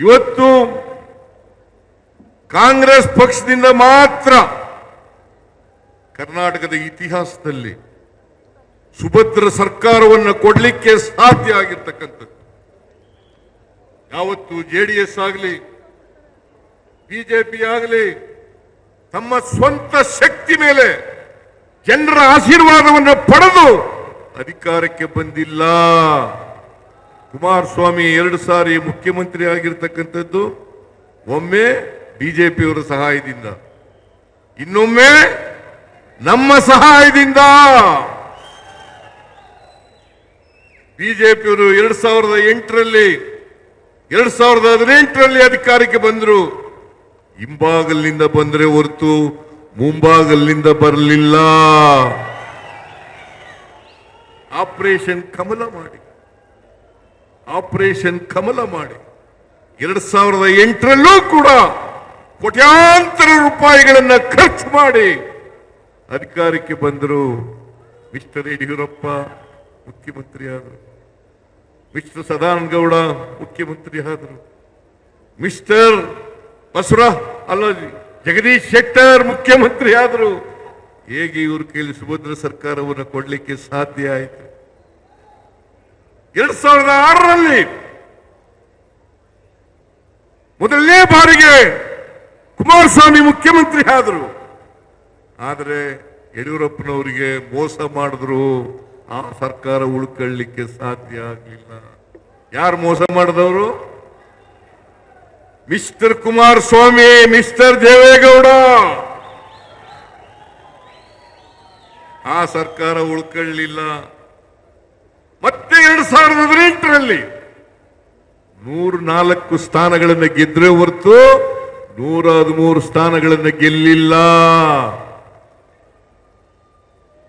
ಇವತ್ತು ಕಾಂಗ್ರೆಸ್ ಪಕ್ಷದಿಂದ ಮಾತ್ರ ಕರ್ನಾಟಕದ ಇತಿಹಾಸದಲ್ಲಿ ಸುಭದ್ರ ಸರ್ಕಾರವನ್ನು ಕೊಡ್ಲಿಕ್ಕೆ ಸಾಧ್ಯ ಆಗಿರ್ತಕ್ಕಂಥದ್ದು. ಯಾವತ್ತು ಜೆ ಡಿ ಎಸ್ ಆಗಲಿ ಬಿಜೆಪಿ ಆಗಲಿ, ತಮ್ಮ ಸ್ವಂತ ಶಕ್ತಿ ಮೇಲೆ ಜನರ ಆಶೀರ್ವಾದವನ್ನು ಪಡೆದು ಅಧಿಕಾರಕ್ಕೆ ಬಂದಿಲ್ಲ. ಕುಮಾರಸ್ವಾಮಿ ಎರಡು ಸಾರಿ ಮುಖ್ಯಮಂತ್ರಿ ಆಗಿರ್ತಕ್ಕಂಥದ್ದು, ಒಮ್ಮೆ ಬಿಜೆಪಿಯವರ ಸಹಾಯದಿಂದ. ಇನ್ನೊಮ್ಮೆ ನಮ್ಮ ಸಹಾಯದಿಂದ. ಬಿಜೆಪಿಯವರು ಎರಡ್ ಸಾವಿರದ ಎಂಟರಲ್ಲಿ, ಎರಡ್ ಸಾವಿರದ ಹದಿನೆಂಟರಲ್ಲಿ ಅಧಿಕಾರಕ್ಕೆ ಬಂದರು. ಹಿಂಬಾಗಲಿನಿಂದ ಬಂದರೆ ಹೊರತು ಮುಂಬಾಗಲಿನಿಂದ ಬರಲಿಲ್ಲ. ಆಪರೇಷನ್ ಕಮಲ ಮಾಡಿ. ಆಪರೇಷನ್ ಕಮಲ ಮಾಡಿ ಎರಡ್ ಸಾವಿರದ ಎಂಟರಲ್ಲೂ ಕೂಡ ಕೋಟ್ಯಾಂತರ ರೂಪಾಯಿಗಳನ್ನ ಖರ್ಚು ಮಾಡಿ ಅಧಿಕಾರಕ್ಕೆ ಬಂದರು. ಮಿಸ್ಟರ್ ಯಡಿಯೂರಪ್ಪ ಮುಖ್ಯಮಂತ್ರಿ ಆದರು. ಮಿಸ್ಟರ್ ಸದಾನಂದ ಗೌಡ ಮುಖ್ಯಮಂತ್ರಿ ಆದರು. ಮಿಸ್ಟರ್ ಬಸವರ ಅಲ್ಲ ಜಗದೀಶ್ ಶೆಟ್ಟರ್ ಮುಖ್ಯಮಂತ್ರಿ ಆದರು. ಹೇಗೆ ಇವರು ಕೇಳಿ ಸುಭದ್ರ ಸರ್ಕಾರವನ್ನು ಕೊಡಲಿಕ್ಕೆ ಸಾಧ್ಯ ಆಯಿತು? ಎರಡ್ ಸಾವಿರದ ಆರರಲ್ಲಿ ಮೊದಲನೇ ಬಾರಿಗೆ ಕುಮಾರಸ್ವಾಮಿ ಮುಖ್ಯಮಂತ್ರಿ ಆದರು. ಆದರೆ ಯಡಿಯೂರಪ್ಪನವರಿಗೆ ಮೋಸ ಮಾಡಿದ್ರು. ಆ ಸರ್ಕಾರ ಉಳ್ಕೊಳ್ಳಿಕ್ಕೆ ಸಾಧ್ಯ ಆಗಲಿಲ್ಲ. ಯಾರು ಮೋಸ ಮಾಡಿದವರು? Mister Kumaraswamy, mister Deve Gowda. ಆ ಸರ್ಕಾರ ಉಳ್ಕೊಳ್ಳಿಲ್ಲ. ಮತ್ತೆ ಸಾವಿರದ ಹದಿನೆಂಟರಲ್ಲಿ ನೂರ ನಾಲ್ಕು ಸ್ಥಾನಗಳನ್ನು ಗೆದ್ರೆ ಹೊರತು ನೂರ ಹದಿಮೂರು ಸ್ಥಾನಗಳನ್ನು ಗೆಲ್ಲಿಲ್ಲ.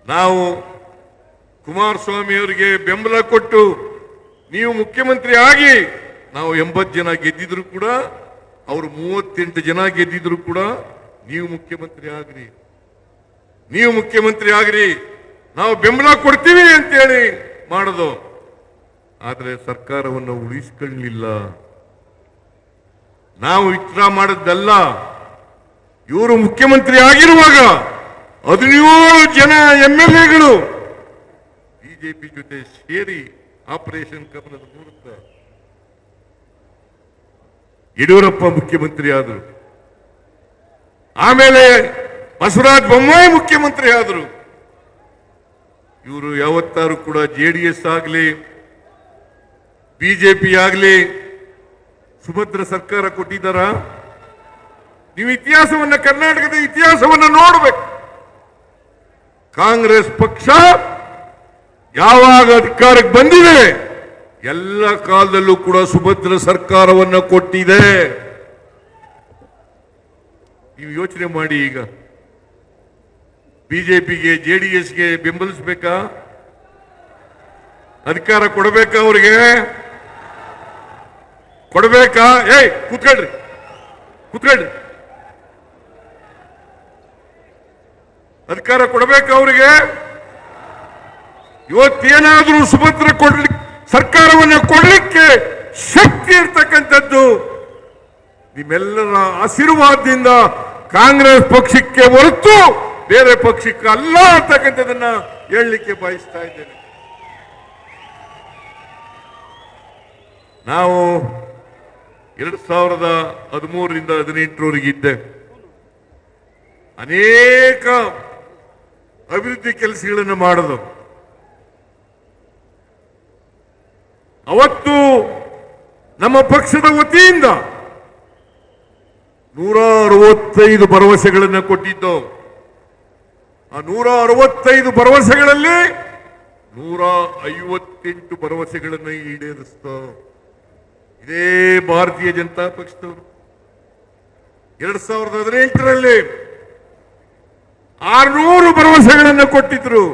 ನಾವು ಕುಮಾರಸ್ವಾಮಿ ಅವರಿಗೆ ಬೆಂಬಲ ಕೊಟ್ಟು ನೀವು ಮುಖ್ಯಮಂತ್ರಿ ಆಗಿ ನಾವು ಎಂಬತ್ತು ಜನ ಗೆದ್ದಿದ್ರು ಕೂಡ, ಅವರು ಮೂವತ್ತೆಂಟು ಜನ ಗೆದ್ದಿದ್ರು ಕೂಡ ನೀವು ಮುಖ್ಯಮಂತ್ರಿ ಆಗ್ರಿ. ನೀವು ಮುಖ್ಯಮಂತ್ರಿ ಆಗ್ರಿ. ನಾವು ಬೆಂಬಲ ಕೊಡ್ತೀವಿ ಅಂತೇಳಿ ಮಾಡೋದು. ಆದರೆ ಸರ್ಕಾರವನ್ನು ಉಳಿಸಿಕೊಳ್ಳಲಿಲ್ಲ ನಾವು ವಿಚಾರ ಮಾಡಿದ್ದಲ್ಲ, ಇವರು ಮುಖ್ಯಮಂತ್ರಿ ಆಗಿರುವಾಗ ಹದಿನೇಳು ಜನ ಎಂ ಎಲ್ ಎಗಳು ಬಿಜೆಪಿ ಜೊತೆ ಸೇರಿ ಆಪರೇಷನ್ ಕಮಲದ ಮೂಲಕ ಯಡಿಯೂರಪ್ಪ ಮುಖ್ಯಮಂತ್ರಿ ಆದರು. ಆಮೇಲೆ ಬಸವರಾಜ ಬೊಮ್ಮಾಯಿ ಮುಖ್ಯಮಂತ್ರಿ ಆದರು. ಇವರು ಯಾವತ್ತಾರು ಕೂಡ JDS D S J BJP ಆಗಲಿ, ಸುಭದ್ರ ಸರ್ಕಾರ ಕೊಟ್ಟಿದ್ದಾರ? ನೀವು ಇತಿಹಾಸವನ್ನ ಕರ್ನಾಟಕದ ಇತಿಹಾಸವನ್ನ ನೋಡಬೇಕು. ಕಾಂಗ್ರೆಸ್ ಪಕ್ಷ ಯಾವಾಗ ಅಧಿಕಾರಕ್ಕೆ ಬಂದಿದೆ, ಎಲ್ಲ ಕಾಲದಲ್ಲೂ ಕೂಡ ಸುಭದ್ರ ಸರ್ಕಾರವನ್ನ ಕೊಟ್ಟಿದೆ. ನೀವು ಯೋಚನೆ ಮಾಡಿ ಈಗ. ಬಿಜೆಪಿಗೆ ಎಸ್ಗೆ ಬೆಂಬಲಿಸಬೇಕಾ? ಅಧಿಕಾರ ಕೊಡಬೇಕಾ ಅವ್ರಿಗೆ? ಕೊಡಬೇಕಾ? ಏಯ್, ಕೂತ್ಕೊಳ್ರಿ. ಕೂತ್ಕೊಳ್ರಿ. ಅಧಿಕಾರ ಕೊಡಬೇಕು ಅವರಿಗೆ? ಇವತ್ತೇನಾದ್ರೂ ಸುಭದ್ರ ಕೊಡ್ಲಿಕ್ಕೆ ಸರ್ಕಾರವನ್ನು ಕೊಡಲಿಕ್ಕೆ ಶಕ್ತಿ ಇರ್ತಕ್ಕಂಥದ್ದು ನಿಮ್ಮೆಲ್ಲರ ಆಶೀರ್ವಾದದಿಂದ ಕಾಂಗ್ರೆಸ್ ಪಕ್ಷಕ್ಕೆ ಹೊರತು ಬೇರೆ ಪಕ್ಷಕ್ಕೆ ಅಲ್ಲ ಅಂತಕ್ಕಂಥದನ್ನ ಹೇಳಲಿಕ್ಕೆ ಬಯಸ್ತಾ ಇದ್ದೇನೆ. ನಾವು ಎರಡ್ ಸಾವಿರದ ಹದಿಮೂರರಿಂದ ಹದಿನೆಂಟರವರೆಗೆ ಇದ್ದೆ ಅನೇಕ ಅಭಿವೃದ್ಧಿ ಕೆಲಸಗಳನ್ನು ಮಾಡೋದು ಅವತ್ತು ನಮ್ಮ ಪಕ್ಷದ ವತಿಯಿಂದ ನೂರ ಅರವತ್ತೈದು ಭರವಸೆಗಳನ್ನು ಕೊಟ್ಟಿದ್ದು ಆ ನೂರ ಅರವತ್ತೈದು ಭರವಸೆಗಳಲ್ಲಿ ನೂರ ಐವತ್ತೆಂಟು ಭರವಸೆಗಳನ್ನು ಈಡೇರಿಸ್ತ ಇದೇ ಭಾರತೀಯ ಜನತಾ ಪಕ್ಷದವರು. ಎರಡ್ ಸಾವಿರದ ಹದಿನೆಂಟರಲ್ಲಿ ಆರ್ನೂರು ಭರವಸೆಗಳನ್ನು ಕೊಟ್ಟಿದ್ರು.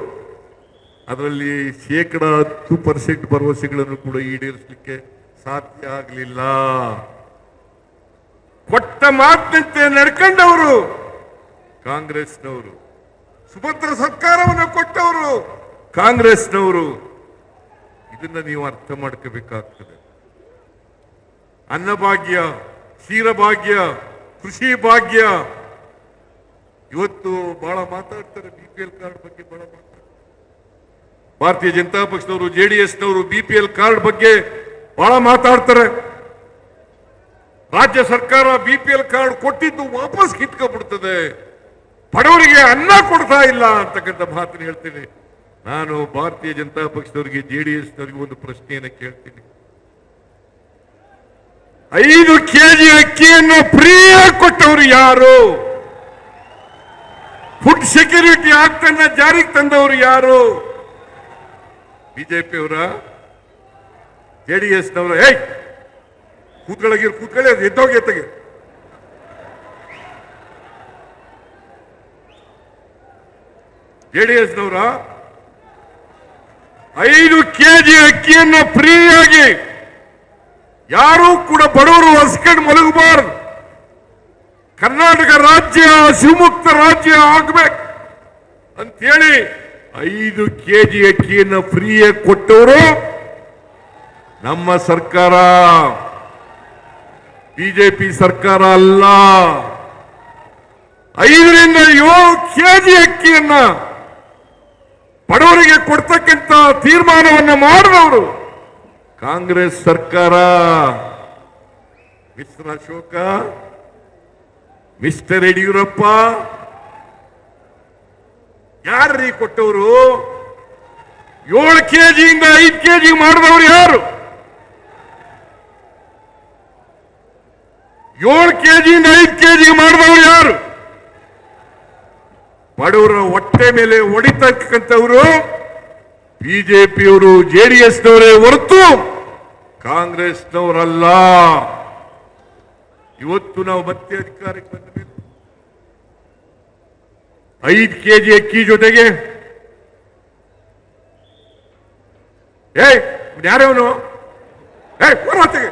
ಅದರಲ್ಲಿ ಶೇಕಡ ಹತ್ತು ಪರ್ಸೆಂಟ್ ಭರವಸೆಗಳನ್ನು ಕೂಡ ಈಡೇರಿಸಲಿಕ್ಕೆ ಸಾಧ್ಯ ಆಗಲಿಲ್ಲ. ಕೊಟ್ಟ ಮಾತಿನಂತೆ ನಡ್ಕೊಂಡವರು ಕಾಂಗ್ರೆಸ್ನವರು. ಸುಭದ್ರ ಸರ್ಕಾರವನ್ನು ಕೊಟ್ಟವರು ಕಾಂಗ್ರೆಸ್ನವರು. ಇದನ್ನ ನೀವು ಅರ್ಥ ಮಾಡ್ಕೋಬೇಕಾಗ್ತದೆ. ಅನ್ನಭಾಗ್ಯ, ಕ್ಷೀರಭಾಗ್ಯ, ಕೃಷಿ ಭಾಗ್ಯ. ಇವತ್ತು ಬಹಳ ಮಾತಾಡ್ತಾರೆ ಬಿ ಪಿ ಎಲ್ ಕಾರ್ಡ್ ಬಗ್ಗೆ ಬಹಳ ಮಾತಾಡ್ತಾರೆ. ಭಾರತೀಯ ಜನತಾ ಪಕ್ಷದವರು ಜೆಡಿಎಸ್ನವರು ಬಿ ಪಿ ಎಲ್ ಕಾರ್ಡ್ ಬಗ್ಗೆ ಬಹಳ ಮಾತಾಡ್ತಾರೆ. ರಾಜ್ಯ ಸರ್ಕಾರ ಬಿ ಪಿ ಎಲ್ ಕಾರ್ಡ್ ಕೊಟ್ಟಿದ್ದು ವಾಪಸ್ ಕಿತ್ಕೊಂಡ್ಬಿಡ್ತದೆ. ಬಡವರಿಗೆ ಅನ್ನ ಕೊಡ್ತಾ ಇಲ್ಲ ಅಂತಕ್ಕಂಥ ಮಾತನ್ನು ಹೇಳ್ತೀನಿ. ನಾನು ಭಾರತೀಯ ಜನತಾ ಪಕ್ಷದವರಿಗೆ, ಜೆ ಡಿ ಎಸ್ನವರಿಗೆ ಒಂದು ಪ್ರಶ್ನೆಯನ್ನು ಕೇಳ್ತೀನಿ. ಐದು ಕೆಜಿ ಅಕ್ಕಿಯನ್ನು ಫ್ರೀ ಕೊಟ್ಟವರು ಯಾರು? ಫುಡ್ ಸೆಕ್ಯೂರಿಟಿ ಆಕ್ಟ್ ಅನ್ನ ಜಾರಿಗೆ ತಂದವರು ಯಾರು? ಬಿಜೆಪಿ ಅವರ ಎಸ್ ನವರ, ಏಯ್! ಕೂತ್ಕೊಳ್ಳಗಿರ್, ಕೂತ್ಕೊಳ್ಳಿ, ಅದು ಎದ್ದೋಗಿ ಎತ್ತಗೆ. ಎಸ್ ನವರ, ಐದು ಕೆಜಿ ಅಕ್ಕಿಯನ್ನು ಫ್ರೀಯಾಗಿ ಯಾರೂ ಕೂಡ ಬಡವರು ಹೊಸ್ಕೊಂಡು ಮಲಗಬಾರದು. ಕರ್ನಾಟಕ ರಾಜ್ಯ ಶಿವಮುಕ್ತ ರಾಜ್ಯ ಆಗ್ಬೇಕು. ಅಂತೇಳಿ ಐದು ಕೆಜಿ ಅಕ್ಕಿಯನ್ನು ಫ್ರೀಯಾಗಿ ಕೊಟ್ಟವರು ನಮ್ಮ ಸರ್ಕಾರ. ಬಿಜೆಪಿ ಸರ್ಕಾರ ಅಲ್ಲ. ಐದರಿಂದ ಏಳು ಕೆಜಿ ಅಕ್ಕಿಯನ್ನ ಬಡವರಿಗೆ ಕೊಡ್ತಕ್ಕಂತ ತೀರ್ಮಾನವನ್ನು ಮಾಡಿದವರು ಕಾಂಗ್ರೆಸ್ ಸರ್ಕಾರ. ಮಿಸ್ಟರ್ ಅಶೋಕ, ಮಿಸ್ಟರ್ ಯಡಿಯೂರಪ್ಪ, ಯಾರ್ರೀ ಕೊಟ್ಟವರು? ಏಳು ಕೆಜಿಯಿಂದ ಐದು ಕೆಜಿ ಮಾಡಿದವರು ಯಾರು? ಏಳು ಕೆಜಿಯಿಂದ ಐದು ಕೆಜಿ ಮಾಡಿದವರು ಯಾರು? ಬಡವರ ಹೊಟ್ಟೆ ಮೇಲೆ ಹೊಡಿತಕ್ಕಂಥವರು ಬಿಜೆಪಿಯವರು ಜೆಡಿಎಸ್ನವರೇ ಹೊರತು ಕಾಂಗ್ರೆಸ್ನವರಲ್ಲ. ಇವತ್ತು ನಾವು ಮತ್ತೆ ಅಧಿಕಾರಕ್ಕೆ ಬಂದ ಮೇಲೆ ಐದು ಕೆಜಿ ಅಕ್ಕಿ ಜೊತೆಗೆ. ಏಯ್ ಯಾರವನು ಏಯ್ ಹೊರತೆಗೆ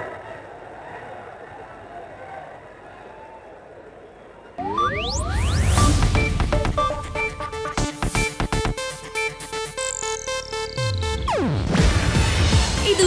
ಇದು